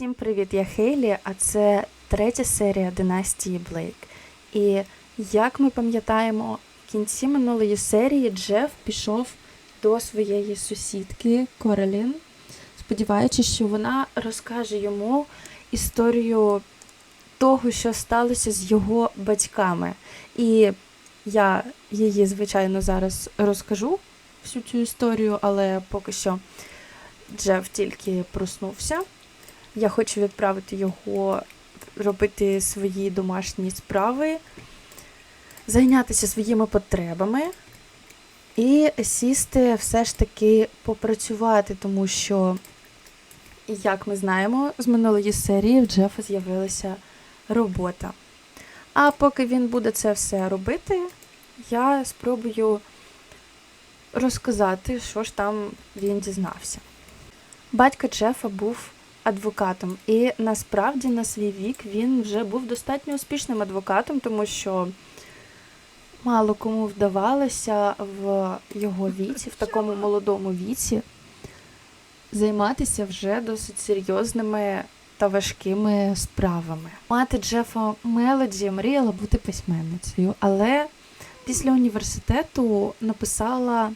Всім привіт, я Хейлі, а це третя серія Династії Блейк. І як ми пам'ятаємо, в кінці минулої серії Джеф пішов до своєї сусідки Корелін, сподіваючись, що вона розкаже йому історію того, що сталося з його батьками. І я її, звичайно, зараз розкажу всю цю історію, але поки що Джеф тільки проснувся. Я хочу відправити його робити свої домашні справи, зайнятися своїми потребами і сісти все ж таки попрацювати, тому що, як ми знаємо, з минулої серії в Джефа з'явилася робота. А поки він буде це все робити, я спробую розказати, що ж там він дізнався. Батько Джефа був адвокатом, і насправді на свій вік він вже був достатньо успішним адвокатом, тому що мало кому вдавалося в його віці, в такому молодому віці, займатися вже досить серйозними та важкими справами. Мати Джефа Мелоді мріяла бути письменницею, але після університету написала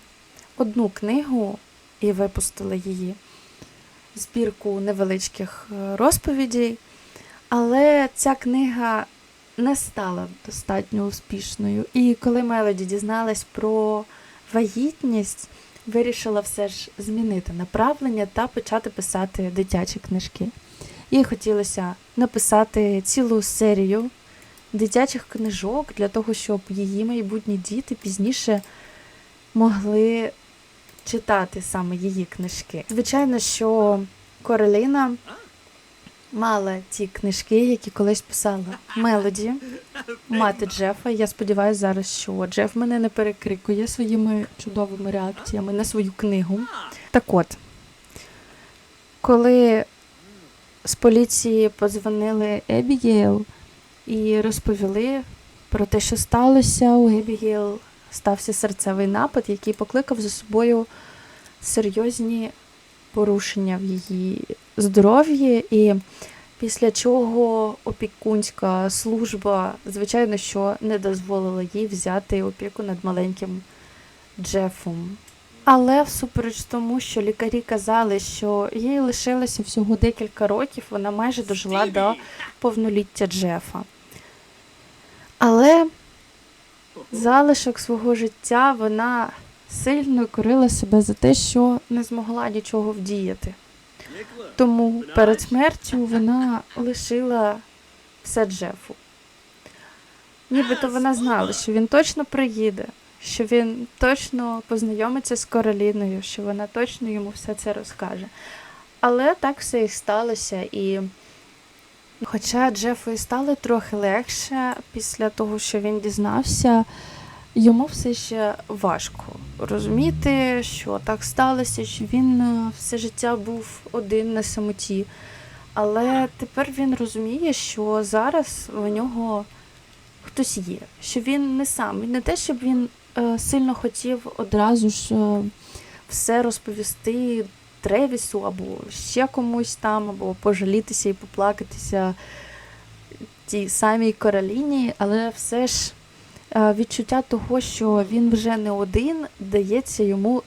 одну книгу і випустила її збірку невеличких е, розповідей, але ця книга не стала достатньо успішною. І коли Мелоді дізналась про вагітність, вирішила все ж змінити направлення та почати писати дитячі книжки. Їй хотілося написати цілу серію дитячих книжок для того, щоб її майбутні діти пізніше могли читати саме її книжки. Звичайно, що Короліна мала ті книжки, які колись писала Мелоді, мати Джефа. Я сподіваюся зараз, що Джеф мене не перекрикує своїми чудовими реакціями на свою книгу. Так от, коли з поліції подзвонили Ебігейл і розповіли про те, що сталося, у Ебігейл стався серцевий напад, який покликав за собою серйозні порушення в її здоров'ї, і після чого опікунська служба, звичайно, що не дозволила їй взяти опіку над маленьким Джефом. Але всупереч тому, що лікарі казали, що їй лишилося всього декілька років, вона майже дожила до повноліття Джефа. Але залишок свого життя вона сильно корила себе за те, що не змогла нічого вдіяти. Тому перед смертю вона лишила все Джефу. Нібито вона знала, що він точно приїде, що він точно познайомиться з Кароліною, що вона точно йому все це розкаже. Але так все і сталося. І хоча Джефу і стало трохи легше після того, що він дізнався, йому все ще важко розуміти, що так сталося, що він е, все життя був один на самоті. Але тепер він розуміє, що зараз у нього хтось є, що він не сам. Не те, щоб він е, сильно хотів одразу ж е, все розповісти Тревісу або ще комусь там, або пожалітися і поплакатися тій самій Кароліні, але все ж. Е, відчуття того, що він вже не один, дається йому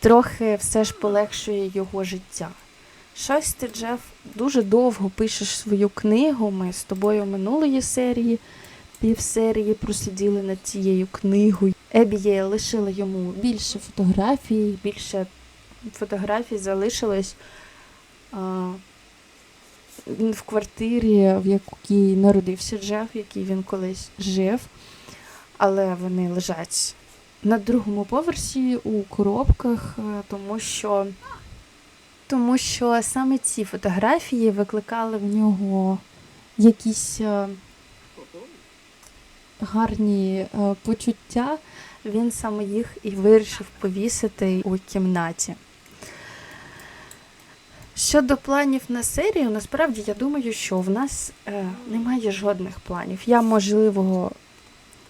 трохи все ж полегшує його життя. Щось ти, Джеф, дуже довго пишеш свою книгу. Ми з тобою минулої серії, півсерії просиділи над цією книгою. Ебіє лишила йому більше фотографій, більше фотографій залишилось а, в квартирі, в якій народився Джеф, в якій він колись жив але вони лежать на другому поверсі у коробках, е, тому що тому що саме ці фотографії викликали в нього якісь е, гарні е, почуття. Він саме їх і вирішив повісити у кімнаті. Щодо планів на серію, насправді я думаю, що в нас е, немає жодних планів. Я, можливо,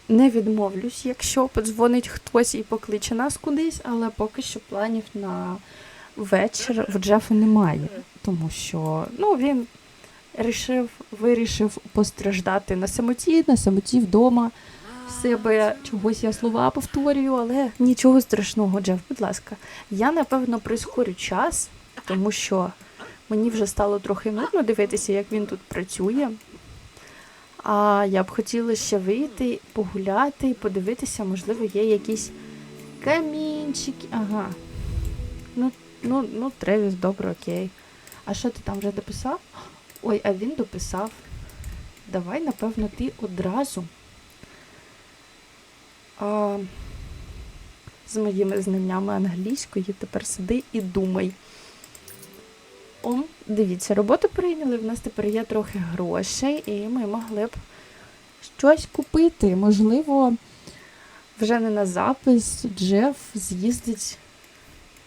не відмовлюсь, якщо подзвонить хтось і покличе нас кудись, але поки що планів на вечір в Джефа немає, тому що ну, він рішив, вирішив постраждати на самоті, на самоті вдома. Себе чогось я слова повторюю, але нічого страшного, Джеф, будь ласка. Я напевно прискорю час, тому що мені вже стало трохи нудно дивитися, як він тут працює. А я б хотіла ще вийти, погуляти і подивитися, можливо, є якісь камінчики. Ага. Ну, ну, ну, Тревіс, добре, окей. А що ти там вже дописав? Ой, а він дописав. Давай, напевно, ти одразу. А, з моїми знаннями англійської тепер сиди і думай. О, дивіться, роботу прийняли. В нас тепер є трохи грошей, і ми могли б щось купити. Можливо, вже не на запис Джеф з'їздить,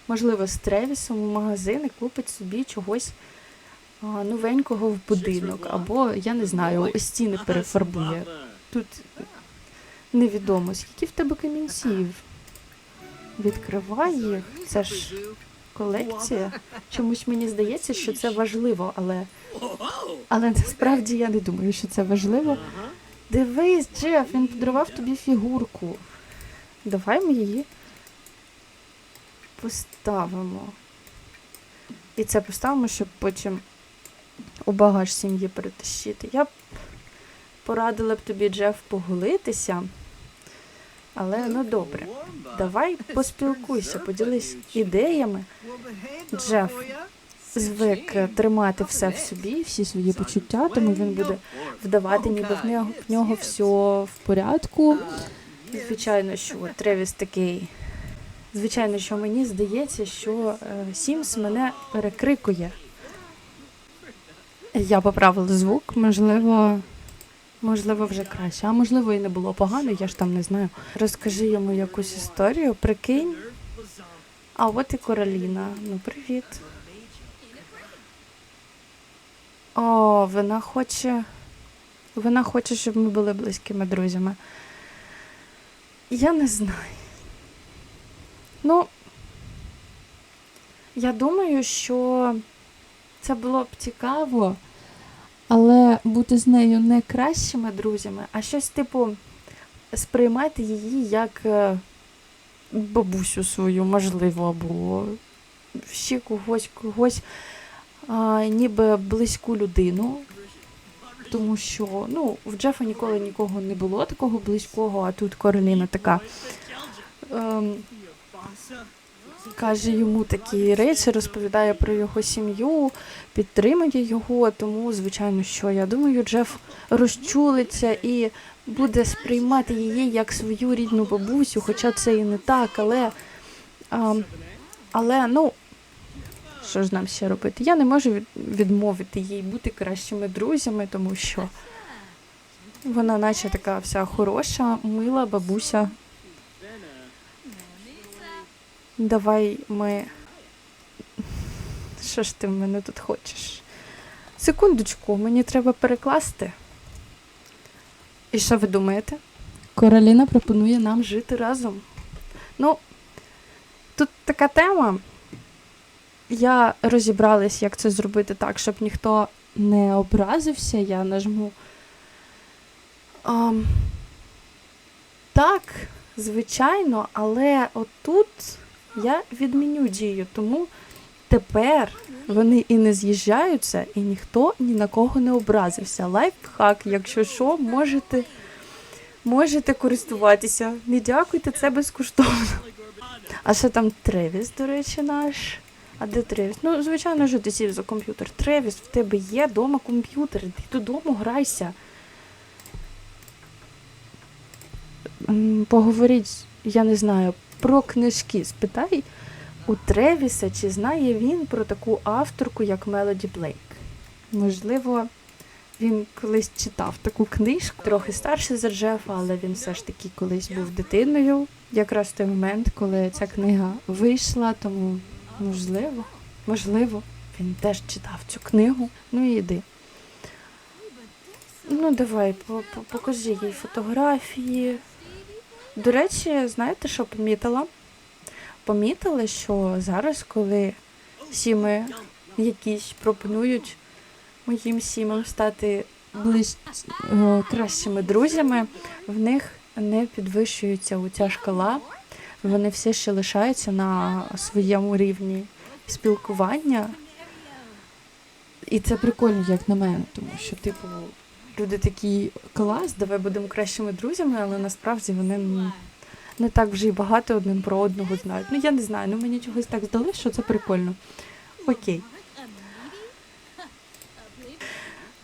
можливо, з Тревісом у магазин і купить собі чогось новенького в будинок. Або, я не знаю, стіни перефарбує. Тут невідомо, скільки в тебе камінців. Відкривай їх. Це ж колекція. Чомусь мені здається, що це важливо, але. Але насправді я не думаю, що це важливо. Дивись, Джеф, він подарував тобі фігурку. Давай ми її поставимо. І це поставимо, щоб потім у багаж сім'ї перетащити. Я б порадила б тобі, Джеф, погулитися. Але ну добре. Давай поспілкуйся, поділись ідеями. Джеф звик тримати все в собі, всі свої почуття, тому він буде вдавати, ніби в нього в нього все в порядку. Звичайно, що Тревіс такий. Звичайно, що мені здається, що е, Сімс мене перекрикує. Я поправила звук, можливо, можливо, вже краще. А можливо, і не було погано, я ж там не знаю. Розкажи йому якусь історію, прикинь. А от і Короліна. Ну, привіт. О, вона хоче. Вона хоче, щоб ми були близькими друзями. Я не знаю. Ну, я думаю, що це було б цікаво, але бути з нею не кращими друзями, а щось типу сприймати її як е, бабусю свою, можливо, або ще когось, когось а, ніби близьку людину. Тому що ну, в Джефа ніколи нікого не було такого близького, а тут Кароліна така ем, каже йому такі речі, розповідає про його сім'ю, підтримує його. Тому, звичайно, що я думаю, Джеф розчулиться і буде сприймати її як свою рідну бабусю, хоча це і не так, але, ем, але ну. Що ж нам ще робити? Я не можу відмовити їй бути кращими друзями, тому що вона наче така вся хороша, мила бабуся. Давай ми. Що ж ти в мене тут хочеш? Секундочку, мені треба перекласти. І що ви думаєте? Короліна пропонує нам жити разом. Ну, тут така тема. Я розібралась, як це зробити так, щоб ніхто не образився. Я нажму. Ам, так, звичайно, але отут я відміню дію, тому тепер вони і не з'їжджаються, і ніхто ні на кого не образився. Лайфхак, якщо що, можете, можете користуватися. Не дякуйте, це безкоштовно. А що там Тревіс, до речі, наш? А де Тревіс? Ну, звичайно, що ти сів за комп'ютер. Тревіс, в тебе є вдома комп'ютер. Іди додому грайся. Поговоріть, я не знаю, про книжки. Спитай у Тревіса, чи знає він про таку авторку, як Мелоді Блейк. Можливо, він колись читав таку книжку, трохи старший за Джефа, але він все ж таки колись був дитиною. Якраз в той момент, коли ця книга вийшла, тому можливо, можливо, він теж читав цю книгу. Ну і йди. Ну, давай, по- по- покажи їй фотографії. До речі, знаєте, що помітила? Помітила, що зараз, коли сіми якісь пропонують моїм сімам стати ближ... е, кращими друзями, в них не підвищується оця шкала. Вони все ще лишаються на своєму рівні спілкування. І це прикольно, як на мене, тому що, типу, люди такі клас, давай будемо кращими друзями, але насправді вони не так вже й багато один про одного знають. Ну я не знаю, ну мені чогось так здалося, що це прикольно. Окей.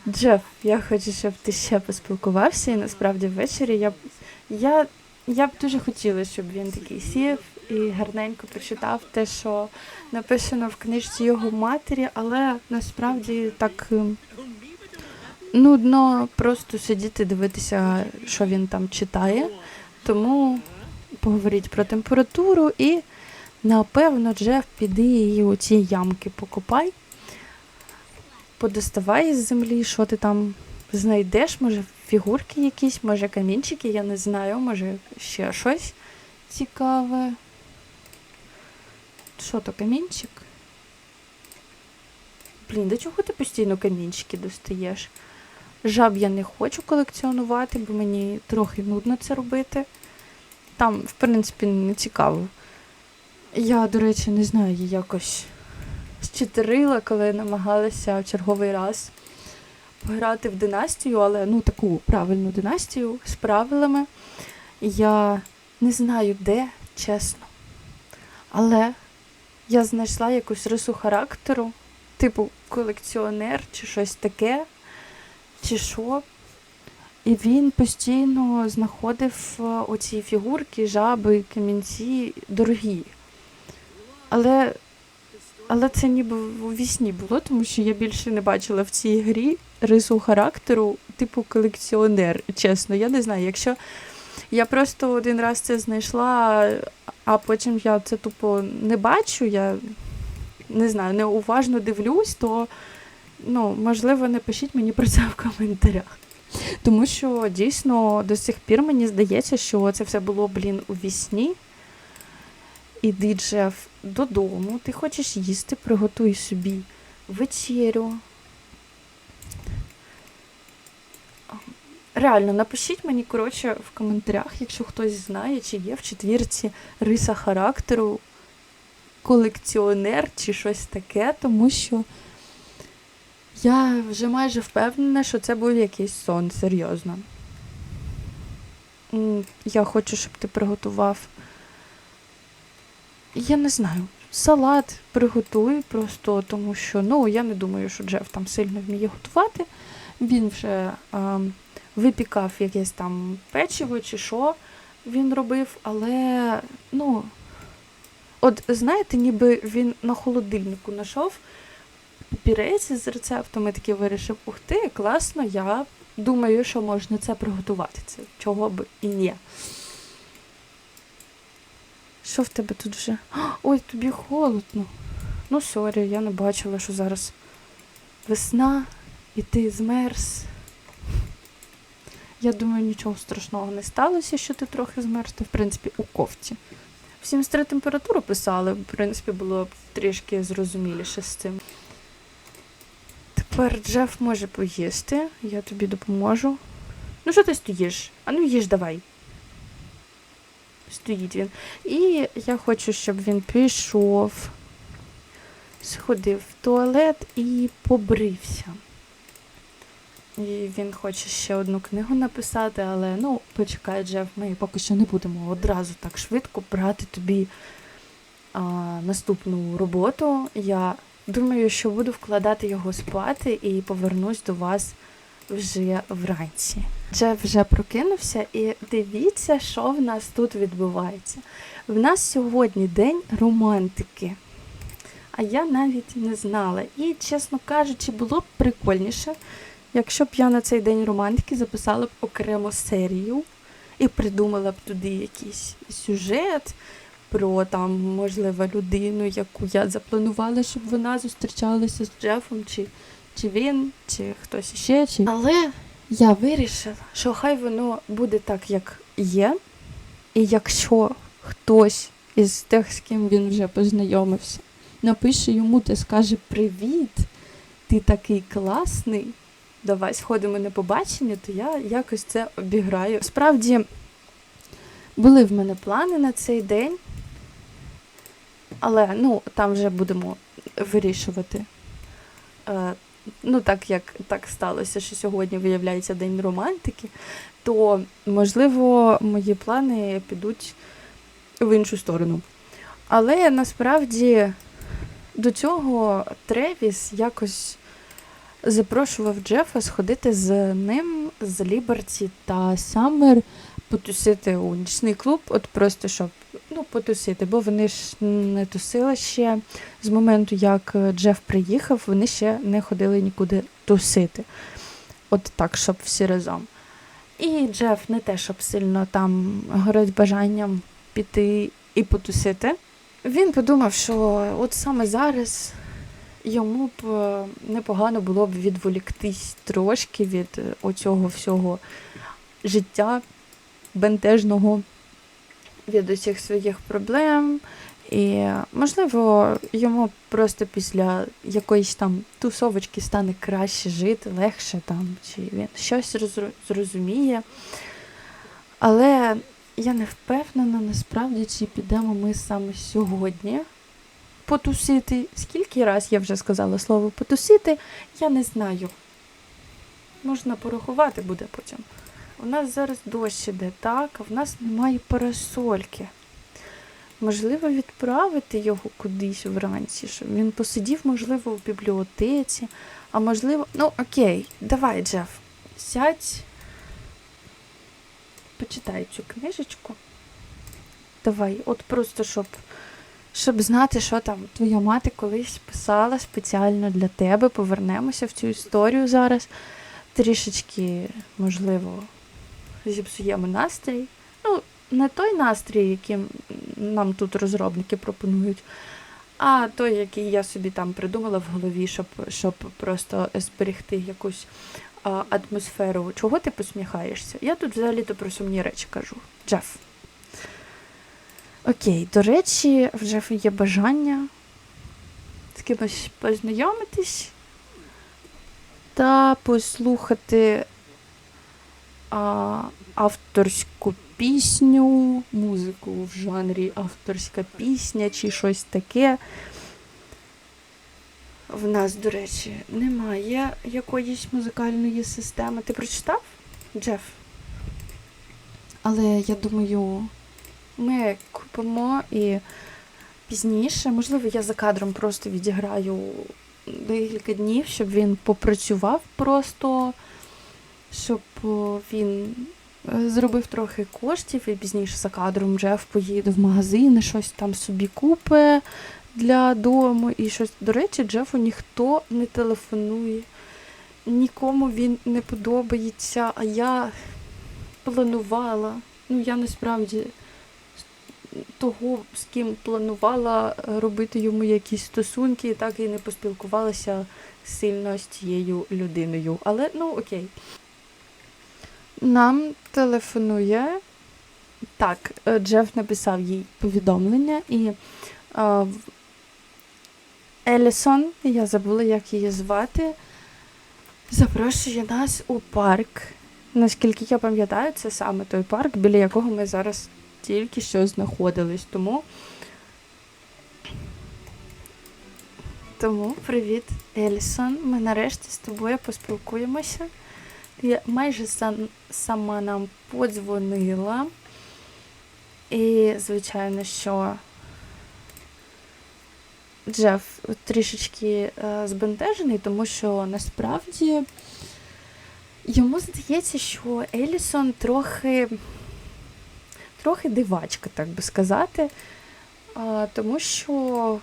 Джеф, я хочу, щоб ти ще поспілкувався, і насправді ввечері я б я, я б дуже хотіла, щоб він такий сів і гарненько прочитав те, що написано в книжці його матері, але насправді так ем, нудно просто сидіти, дивитися, що він там читає. Тому поговоріть про температуру і, напевно, Джеф, піди і у ці ямки покопай, подоставай із землі, що ти там знайдеш, може, фігурки якісь, може камінчики, я не знаю, може ще щось цікаве. Що то, камінчик? Блін, до чого ти постійно камінчики достаєш? Жаб я не хочу колекціонувати, бо мені трохи нудно це робити. Там, в принципі, не цікаво. Я, до речі, не знаю, її якось щитерила, коли намагалася в черговий раз пограти в династію, але ну таку правильну династію з правилами. Я не знаю де, чесно. Але я знайшла якусь рису характеру, типу колекціонер чи щось таке, чи що. І він постійно знаходив е, оці фігурки, жаби, камінці дорогі. Але, але це ніби у вісні було, тому що я більше не бачила в цій грі рису характеру, типу колекціонер. Чесно, я не знаю. Якщо я просто один раз це знайшла, а потім я це тупо не бачу, я не знаю, неуважно дивлюсь, то ну, можливо, напишіть мені про це в коментарях. Тому що дійсно до сих пір мені здається, що це все було, блін, у вісні. Іди, Джеф, додому, ти хочеш їсти, приготуй собі вечерю. Реально, напишіть мені, коротше, в коментарях, якщо хтось знає, чи є в четвірці риса характеру, колекціонер чи щось таке, тому що я вже майже впевнена, що це був якийсь сон, серйозно. Я хочу, щоб ти приготував. Я не знаю, салат приготуй просто, тому що ну, я не думаю, що Джеф там сильно вміє готувати. Він вже ем, випікав якесь там печиво чи що він робив, але ну. От знаєте, ніби він на холодильнику знайшов папірець з і такий вирішив, ух ти, класно, я думаю, що можна це приготувати. Це чого б і ні. Що в тебе тут вже? Ой, тобі холодно. Ну, сорі, я не бачила, що зараз весна, і ти змерз. Я думаю, нічого страшного не сталося, що ти трохи змерз, ти, в принципі, у кофті. В 73 температуру писали, в принципі, було б трішки зрозуміліше з цим. Тепер Джеф може поїсти, я тобі допоможу. Ну, що ти стоїш? А ну їж давай. Стоїть він. І я хочу, щоб він пішов, сходив в туалет і побрився. І він хоче ще одну книгу написати, але ну, почекай, Джеф, ми поки що не будемо одразу так швидко брати тобі а, наступну роботу. Я думаю, що буду вкладати його спати і повернусь до вас вже вранці. Джеф вже прокинувся, і дивіться, що в нас тут відбувається. В нас сьогодні день романтики. А я навіть не знала. І, чесно кажучи, було б прикольніше, якщо б я на цей день романтики записала б окремо серію і придумала б туди якийсь сюжет про там, можливо, людину, яку я запланувала, щоб вона зустрічалася з Джефом, чи, чи він, чи хтось іще. Чи... Але я вирішила, що хай воно буде так, як є. І якщо хтось із тих, з ким він вже познайомився, напише йому та скаже Привіт, ти такий класний. Давай сходимо на побачення, то я якось це обіграю. Справді були в мене плани на цей день, але ну, там вже будемо вирішувати. Е, ну, так як так сталося, що сьогодні виявляється День романтики, то, можливо, мої плани підуть в іншу сторону. Але насправді до цього Тревіс якось запрошував Джефа сходити з ним, з Ліберті та Саммер потусити у нічний клуб, от просто щоб ну, потусити, бо вони ж не тусили ще з моменту, як Джеф приїхав, вони ще не ходили нікуди тусити. От так, щоб всі разом. І Джеф не те, щоб сильно там горить бажанням піти і потусити. Він подумав, що от саме зараз йому б е, непогано було б відволіктись трошки від е, оцього всього життя бентежного, від усіх своїх проблем. І, можливо, йому просто після якоїсь там тусовочки стане краще жити, легше там, чи він щось зрозуміє. Але я не впевнена насправді, чи підемо ми саме сьогодні потусити. Скільки раз я вже сказала слово потусити, я не знаю. Можна порахувати буде потім. У нас зараз дощ іде, так, а в нас немає парасольки. Можливо, відправити його кудись вранці, щоб він посидів, можливо, в бібліотеці, а можливо. Ну, окей, давай, Джеф, сядь, почитай цю книжечку. Давай, от просто щоб, щоб знати, що там твоя мати колись писала спеціально для тебе. Повернемося в цю історію зараз. Трішечки, можливо, зіпсуємо настрій. Ну, не той настрій, який нам тут розробники пропонують, а той, який я собі там придумала в голові, щоб, щоб просто зберегти якусь а, атмосферу. Чого ти посміхаєшся? Я тут взагалі-то про сумні речі кажу. Джеф. Окей, до речі, в Джефа є бажання з кимось познайомитись та послухати а, авторську пісню, музику в жанрі авторська пісня чи щось таке. В нас, до речі, немає якоїсь музикальної системи. Ти прочитав, Джеф? Але я думаю, ми купимо і пізніше, можливо, я за кадром просто відіграю декілька днів, щоб він попрацював просто, щоб він е, зробив трохи коштів і пізніше за кадром Джеф поїде в магазин щось там собі купить для дому і щось. До речі, Джефу ніхто не телефонує, нікому він не подобається, а я планувала. Ну, я насправді того, з ким планувала е, робити йому якісь стосунки, так і не поспілкувалася сильно з цією людиною. Але ну окей. Нам телефонує. Так, е, Джеф написав їй повідомлення і е, Елісон, я забула, як її звати, запрошує нас у парк. Наскільки я пам'ятаю, це саме той парк, біля якого ми зараз тільки що знаходились. Тому. Тому привіт, Елісон. Ми нарешті з тобою поспілкуємося. Я майже сам, сама нам подзвонила. І, звичайно, що Джеф трішечки е, збентежений, тому що насправді йому здається, що Елісон трохи, трохи дивачка, так би сказати, тому що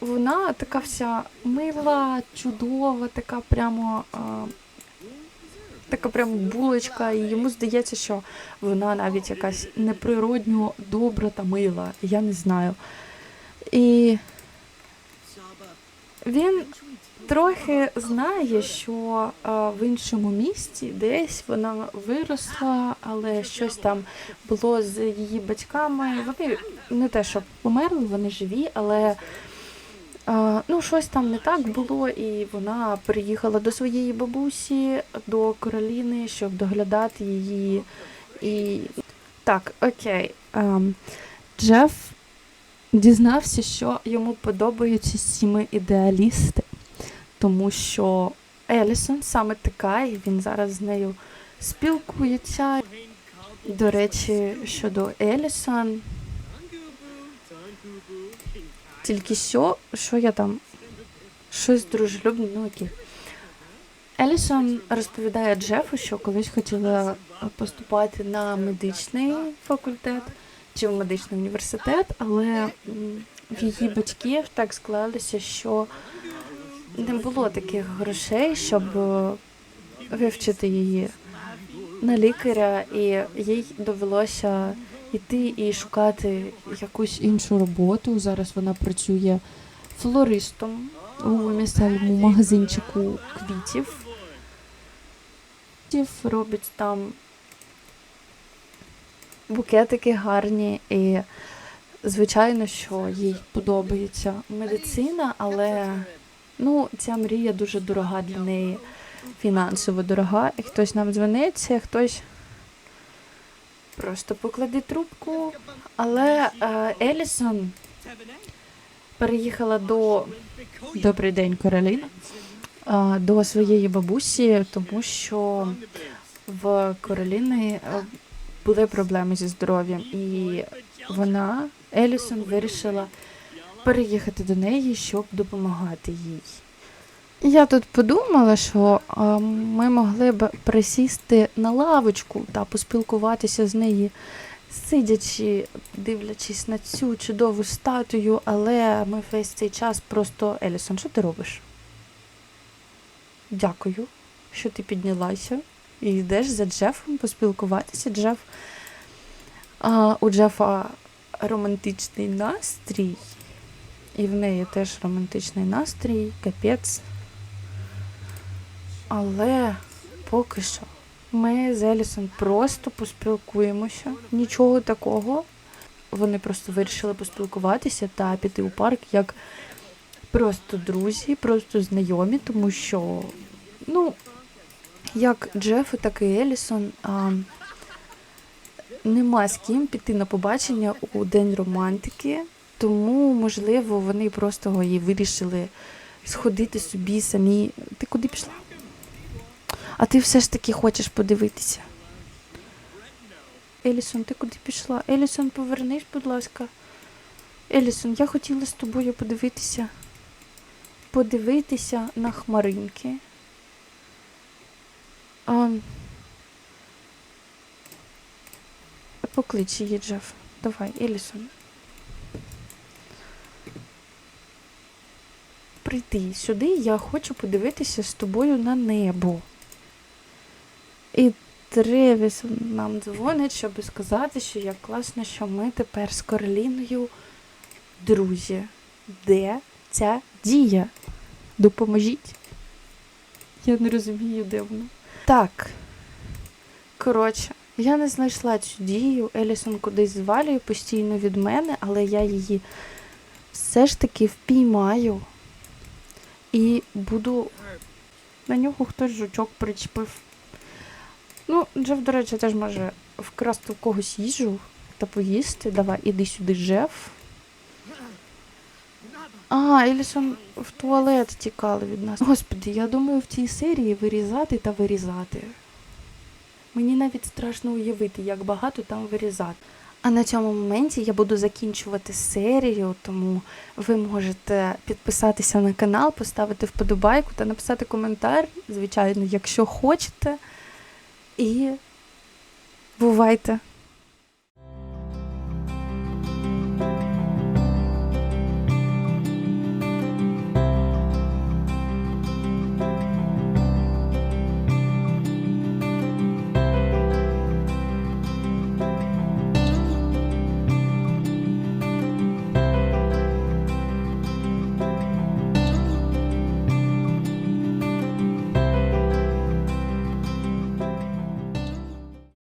вона така вся мила, чудова, така прямо. Така прямо булочка, і йому здається, що вона навіть якась неприродньо добра та мила. Я не знаю. І він трохи знає, що а, в іншому місті десь вона виросла, але щось там було з її батьками. Вони не те, що померли, вони живі, але ну, щось там не так було, і вона приїхала до своєї бабусі, до Кароліни, щоб доглядати її. І так, окей. Ем, Джеф дізнався, що йому подобаються сіми ідеалісти, тому що Елісон саме така, і він зараз з нею спілкується. До речі, щодо Елісон, тільки що, що я там, щось дружелюбне, ну окей. Елісон розповідає Джефу, що колись хотіла поступати на медичний факультет чи в медичний університет, але в її батьків так склалося, що не було таких грошей, щоб е, вивчити її на лікаря, і їй довелося йти і шукати якусь іншу роботу. Зараз вона працює флористом у місцевому магазинчику квітів. Квітів робить там букетики гарні, і звичайно, що їй подобається медицина, але ну, ця мрія дуже дорога для неї, фінансово дорога. І хтось нам дзвониться, хтось просто покладе трубку. Але е, Елісон переїхала до Добрий день, Кароліна. А, До своєї бабусі, тому що в Кароліни е, були проблеми зі здоров'ям, і вона, Елісон, вирішила переїхати до неї, щоб допомагати їй. Я тут подумала, що ми могли б присісти на лавочку та поспілкуватися з нею, сидячи, дивлячись на цю чудову статую, але ми весь цей час просто Елісон, що ти робиш? Дякую, що ти піднялася і йдеш за Джефом поспілкуватися. Джеф а, у Джефа романтичний настрій, і в неї теж романтичний настрій, капець. Але поки що ми з Елісон просто поспілкуємося. Нічого такого. Вони просто вирішили поспілкуватися та піти у парк як просто друзі, просто знайомі, тому що, ну, як Джеф, так і Елісон а, нема з ким піти на побачення у День романтики, тому, можливо, вони просто і вирішили сходити собі самі. Ти куди пішла? А ти все ж таки хочеш подивитися. Елісон, ти куди пішла? Елісон, повернись, будь ласка. Елісон, я хотіла з тобою подивитися. Подивитися на хмаринки. А... Поклич її, Джеф. Давай, Елісон. Прийди сюди, я хочу подивитися з тобою на небо. І Тревіс нам дзвонить, щоб сказати, що як класно, що ми тепер з Кароліною друзі. Де ця дія? Допоможіть. Я не розумію, де вона. Так. Коротше, я не знайшла цю дію. Елісон кудись звалює постійно від мене, але я її все ж таки впіймаю і буду. На нього хтось жучок причепив. Ну, Джеф, до речі, теж може вкрасти в когось їжу та поїсти. Давай, іди сюди, Джеф. А, Елісон в туалет тікали від нас. Господи, я думаю, в цій серії вирізати та вирізати. Мені навіть страшно уявити, як багато там вирізати. А на цьому моменті я буду закінчувати серію, тому ви можете підписатися на канал, поставити вподобайку та написати коментар, звичайно, якщо хочете. І бувайте!